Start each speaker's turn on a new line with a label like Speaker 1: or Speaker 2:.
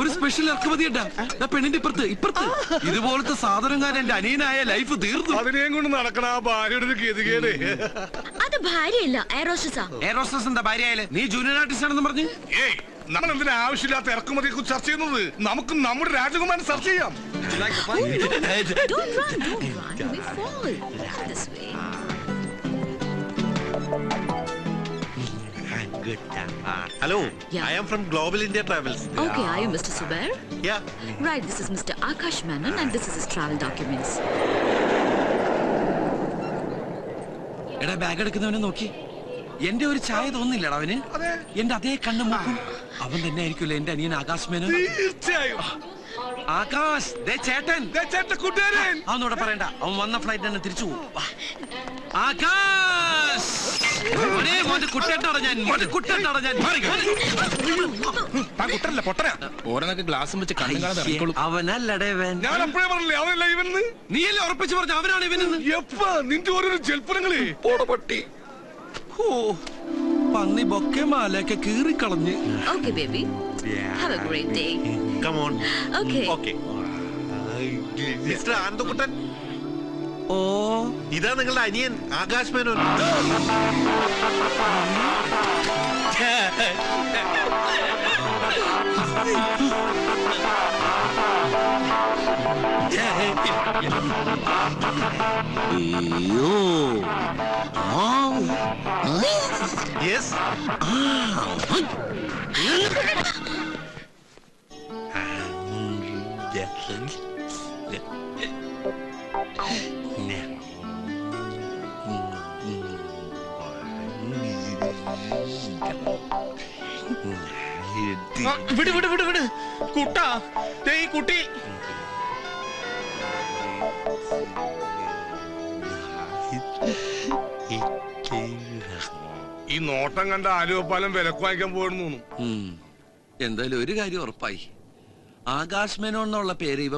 Speaker 1: ഒരു സ്പെഷ്യൽ ഇറക്കുമതി ഉണ്ടാ പെണ്ണിന്റെ ഇപ്പുറത്ത് ഇപ്പുറത്ത്. ഇതുപോലത്തെ സാധനക്കാരൻ എന്റെ അനിയനായ ലൈഫ് തീർന്നു.
Speaker 2: അതിനെയും കൊണ്ട് നടക്കണ ആ ഭാര്യയുടെ ഗതികേട്.
Speaker 3: അത് ഭാര്യയല്ല
Speaker 1: എന്താ ഭാര്യയായാലേ? നീ ജൂനിയർ ആർട്ടിസ്റ്റ് ആണെന്ന് പറഞ്ഞു?
Speaker 2: ഏയ് നമ്മൾ എന്തിനാ ആവശ്യമില്ലാത്ത ഇറക്കുമതിയെ കുറിച്ച് ചർച്ച ചെയ്യുന്നത്? നമുക്ക് നമ്മുടെ രാജകുമാരൻ ചർച്ച ചെയ്യാം.
Speaker 4: Hello,
Speaker 3: Yeah.
Speaker 4: I am from Global India Travels.
Speaker 3: Okay, are you Mr. Subair?
Speaker 4: Yeah.
Speaker 3: Right, this is Mr. Akash Menon and this is his travel documents.
Speaker 1: എടാ ബാഗ് എടുക്കുന്നവനെ നോക്കി എന്റെ ഒരു ചായ തോന്നില്ലടാ അവന് എന്റെ അതേ കണ്ണും മൂക്കും അവൻ തന്നെ ആയിരിക്കുമല്ലോ എന്റെ അനിയൻ ആകാശ് മേനോൻ
Speaker 2: തീർച്ചയായും
Speaker 1: ആകാശ് ദേ ചേട്ടൻ
Speaker 2: ദേ ചേട്ടൻ കൂട്ടുകാരൻ
Speaker 1: അവനോട് പറയണ്ട അവൻ വന്ന ഫ്ലൈറ്റ് തന്നെ തിരിച്ചു പോകും വാ. ആകാശ്
Speaker 5: കുട്ടനല്ല പൊട്ടനാ. ഓരോന്നൊക്കെ ഗ്ലാസും വെച്ച് കണ്ണും കാണാതെ ഇറങ്ങിക്കോളൂ.
Speaker 1: അവനല്ലടേ ഇവൻ.
Speaker 2: ഞാൻ അപ്പോഴേ പറഞ്ഞില്ലേ അവനല്ല ഇവന്ന്
Speaker 1: നീയല്ലേ ഉറപ്പിച്ചു പറഞ്ഞു അവനാണ് ഇവനെന്ന്?
Speaker 2: എപ്പ നിന്റെ ഓരോരോ ജൽപ്പനങ്ങളെ
Speaker 1: പട്ടി. ഓ പന്നി ബൊക്കെ മാലയൊക്കെ കീറിക്കളഞ്ഞ്.
Speaker 3: Okay baby have a great day
Speaker 4: come on
Speaker 3: okay
Speaker 4: okay mister Anandakuttan
Speaker 1: ഓ.
Speaker 4: ഇതാ നിങ്ങളുടെ അനിയൻ ആകാശ് മേനോൻ.
Speaker 1: അയ്യോ. ആ.
Speaker 4: യെസ്
Speaker 5: ആ, വിട് വിട് വിട് വിട്. കുട്ടാ ദേ ഈ കുട്ടി.
Speaker 2: ഈ നോട്ടം കണ്ട ആലുവപ്പാലം വിലക്ക് വാങ്ങിക്കാൻ പോയിരുന്നു.
Speaker 1: എന്തായാലും ഒരു കാര്യം ഉറപ്പായി. ആകാശ് മേനോൻ എന്നുള്ള പേര് ഇവ